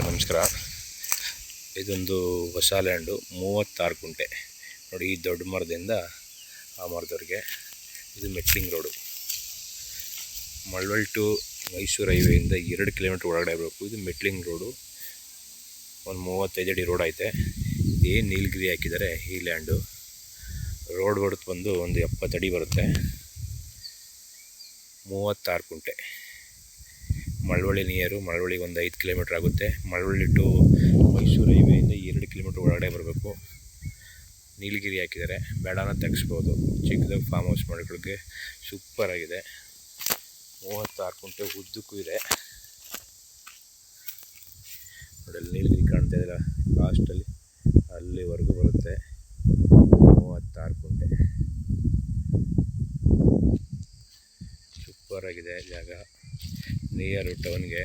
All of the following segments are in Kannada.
ನಮಸ್ಕಾರ. ಇದೊಂದು ಹೊಸ ಲ್ಯಾಂಡು ಮೂವತ್ತಾರು ಕುಂಟೆ. ನೋಡಿ, ಈ ದೊಡ್ಡ ಮರದಿಂದ ಆ ಮರದವ್ರಿಗೆ ಇದು metalling road. Malavalli to Mysuru ಹೈವೇಯಿಂದ ಎರಡು ಕಿಲೋಮೀಟ್ರ್ ಒಳಗಡೆ ಬರಬೇಕು. ಇದು ಮೆಟ್ಲಿಂಗ್ ರೋಡು. ಒಂದು ಮೂವತ್ತೈದು ಅಡಿ ರೋಡ್ ಐತೆ. ಏನು ನೀಲಗಿರಿ ಹಾಕಿದ್ದಾರೆ ಈ ಲ್ಯಾಂಡು ರೋಡ್ ಹೊಡೆದು ಬಂದು ಒಂದು ಎಪ್ಪತ್ತು ಅಡಿ ಬರುತ್ತೆ. ಮೂವತ್ತಾರು ಕುಂಟೆ. ಮಳವಳ್ಳಿ ನಿಯರು ಮಳವಳ್ಳಿಗೆ ಒಂದು ಐದು ಕಿಲೋಮೀಟ್ರ್ ಆಗುತ್ತೆ. ಮಳವಳ್ಳಿ ಟು ಮೈಸೂರು ಹೈವೇಯಿಂದ ಎರಡು ಕಿಲೋಮೀಟ್ರ್ ಒಳಗಡೆ ಬರಬೇಕು. ನೀಲಗಿರಿ ಹಾಕಿದ್ದಾರೆ. ಬೇಡನ ತೆಗಿಸ್ಬೋದು. ಚಿಕ್ಕದಾಗಿ ಫಾರ್ಮ್ ಹೌಸ್ ಸೂಪರ್ ಆಗಿದೆ. ಮೂವತ್ತಾರು ಕುಂಟೆ ಉದ್ದಕ್ಕೂ ಇದೆ. ನೋಡಲ್ಲಿ ನೀಲಗಿರಿ ಕಾಣ್ತಾ ಇದ್ದೀರ ಲಾಸ್ಟಲ್ಲಿ ಅಲ್ಲಿವರೆಗೂ ಬರುತ್ತೆ. ಮೂವತ್ತಾರು ಕುಂಟೆ. ಸೂಪರ್ ಆಗಿದೆ ಜಾಗ. ನಿಯರು ಟೌನ್ಗೆ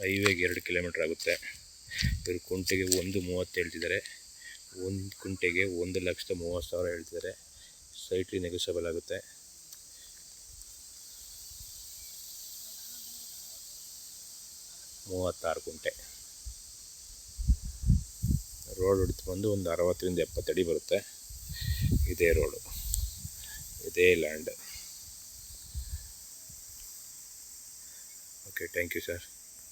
ಹೈವೇಗೆ ಎರಡು ಕಿಲೋಮೀಟ್ರ್ ಆಗುತ್ತೆ. ಇವರು ಕುಂಟೆಗೆ ಒಂದು ಮೂವತ್ತು ಹೇಳ್ತಿದ್ದಾರೆ. ಒಂದು ಕುಂಟೆಗೆ ಒಂದು ಲಕ್ಷದ ಮೂವತ್ತು ಸಾವಿರ ಹೇಳ್ತಿದ್ದಾರೆ. ಸೈಟ್ಲಿ ನೆಗೋಸಬಲ್ ಆಗುತ್ತೆ. ಮೂವತ್ತಾರು ಕುಂಟೆ. ರೋಡ್ ಹೊಡೆದು ಬಂದು ಒಂದು ಅರವತ್ತರಿಂದ ಎಪ್ಪತ್ತಡಿ ಬರುತ್ತೆ. ಇದೇ ರೋಡು ಇದೇ land okay thank you sir.